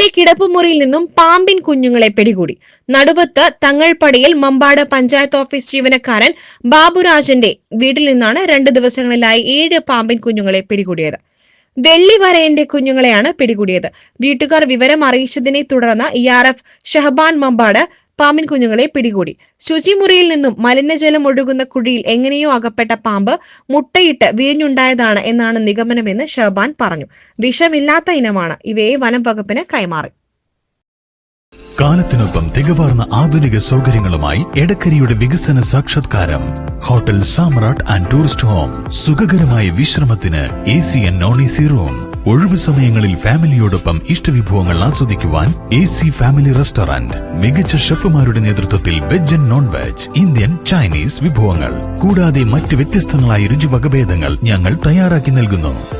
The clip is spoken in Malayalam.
വീട്ടിലെ കിടപ്പുമുറിയിൽ നിന്നും പാമ്പിൻ കുഞ്ഞുങ്ങളെ പിടികൂടി. നടുവത്ത് തങ്ങൾപ്പടിയിൽ മമ്പാട് പഞ്ചായത്ത് ഓഫീസ് ജീവനക്കാരൻ ബാബുരാജന്റെ വീട്ടിൽ നിന്നാണ് രണ്ട് ദിവസങ്ങളിലായി ഏഴ് പാമ്പിൻ കുഞ്ഞുങ്ങളെ പിടികൂടിയത്. വെള്ളിവരയന്റെ കുഞ്ഞുങ്ങളെയാണ് പിടികൂടിയത്. വീട്ടുകാർ വിവരം അറിയിച്ചതിനെ തുടർന്ന് E R F Shahaban Mambad പാമ്പിൻ കുഞ്ഞുങ്ങളെ പിടികൂടി. ശുചിമുറിയിൽ നിന്നും മലിനജലം ഒഴുകുന്ന കുഴിയിൽ എങ്ങനെയോ അകപ്പെട്ട പാമ്പ് മുട്ടയിട്ട് വീഞ്ഞുണ്ടായതാണ് എന്നാണ് നിഗമനമെന്ന് ഷഹബാൻ പറഞ്ഞു. വിഷമില്ലാത്ത ഇനമാണ്. ഇവയെ വനം വകുപ്പിന് കൈമാറി. കാലത്തിനൊപ്പം തികവാർന്ന ആധുനിക സൗകര്യങ്ങളുമായി എടക്കരിയുടെ വികസന സാക്ഷാത്കാരം hotel Samrat and tourist home സുഖകരമായ വിശ്രമത്തിന് A C and non A C room ഒഴിവു സമയങ്ങളിൽ ഫാമിലിയോടൊപ്പം ഇഷ്ടവിഭവങ്ങൾ ആസ്വദിക്കുവാൻ എ സി ഫാമിലി റെസ്റ്റോറന്റ് മികച്ച ഷെഫുമാരുടെ നേതൃത്വത്തിൽ veg and non veg Indian Chinese വിഭവങ്ങൾ. കൂടാതെ മറ്റ് വ്യത്യസ്തങ്ങളായ രുചിവകഭേദങ്ങൾ ഞങ്ങൾ തയ്യാറാക്കി നൽകുന്നു.